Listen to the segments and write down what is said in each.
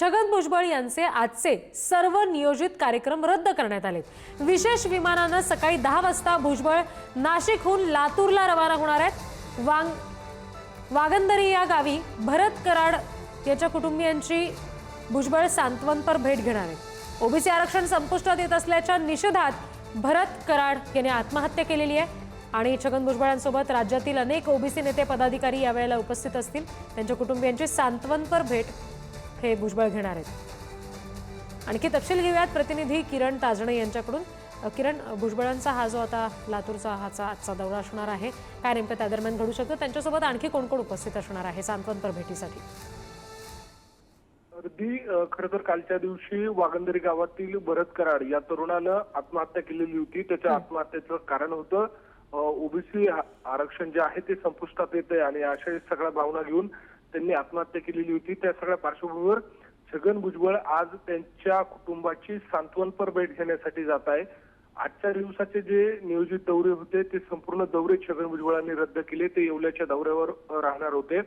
छगन भुजबळ यांचे आजचे सर्व नियोजित कार्यक्रम रद्द करण्यात आले. विशेष विमानानं सकाळी दहा वाजता भुजबळ नाशिकहून लातूरला रवाना होणार आहेत. वांग वागंदरी या गावी भरत कराड याच्या कुटुंबियांची भुजबळ सांत्वनपर भेट घेणार आहे ओबीसी आरक्षण संपुष्टात येत असल्याच्या निषेधात भरत कराड याने आत्महत्या केलेली आहे आणि छगन भुजबळांसोबत राज्यातील अनेक ओबीसी नेते पदाधिकारी यावेळेला उपस्थित असतील. त्यांच्या कुटुंबियांची सांत्वनपर भेट हे भुजबळ घेणार आहेत. आणखी तपशील घेऊयात. प्रतिनिधी किरण ताजणे यांच्याकडून. किरण भुजबळांचा हा जो आता लातूरचा हाचा आजचा दौरा असणार आहे काय नेमकं त्या दरम्यान घडू शकतं? त्यांच्यासोबत आणखी कोण कोण उपस्थित असणार आहे सांत्वनपर भेटीसाठी अगदी खरं तर कालच्या दिवशी वागंदरी गावातील भरत कराड या तरुणानं आत्महत्या केलेली होती. त्याच्या आत्महत्येचं कारण होतं ओबीसी आरक्षण जे आहे ते संपुष्टात येते आणि अशा सगळ्या भावना घेऊन त्यांनी आत्महत्या केलेली होती. त्या सगळ्या पार्श्वभूमीवर छगन भुजबळ आज त्यांच्या कुटुंबाची सांत्वनपर भेट घेण्यासाठी जात आहे. आजच्या दिवसाचे जे नियोजित दौरे होते ते संपूर्ण दौरे छगन भुजबळांनी रद्द केले. ते येवल्याच्या दौऱ्यावर राहणार होते.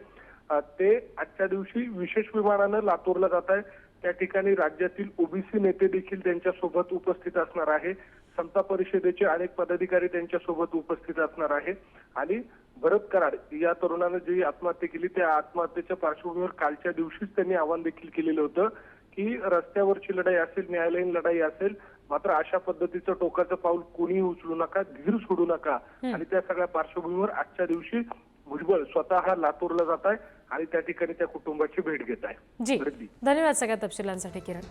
ते आजच्या दिवशी विशेष विमानानं लातूरला जात आहे. त्या ठिकाणी राज्यातील ओबीसी नेते देखील त्यांच्यासोबत उपस्थित असणार आहे. समता परिषदेचे अनेक पदाधिकारी त्यांच्यासोबत उपस्थित असणार आहे. आणि भरत कराड या तरुणानं जी आत्महत्या केली त्या आत्महत्येच्या पार्श्वभूमीवर कालच्या दिवशीच त्यांनी आवाहन देखील केलेलं होतं की रस्त्यावरची लढाई असेल न्यायालयीन लढाई असेल मात्र अशा पद्धतीचं टोकाचं पाऊल कोणीही उचलू नका धीर सोडू नका. आणि त्या सगळ्या पार्श्वभूमीवर आजच्या दिवशी भुजबळ स्वतः लातूरला जात आहे आणि त्या ठिकाणी त्या कुटुंबाची भेट घेत आहे. धन्यवाद सगळ्या तपशिलांसाठी किरण.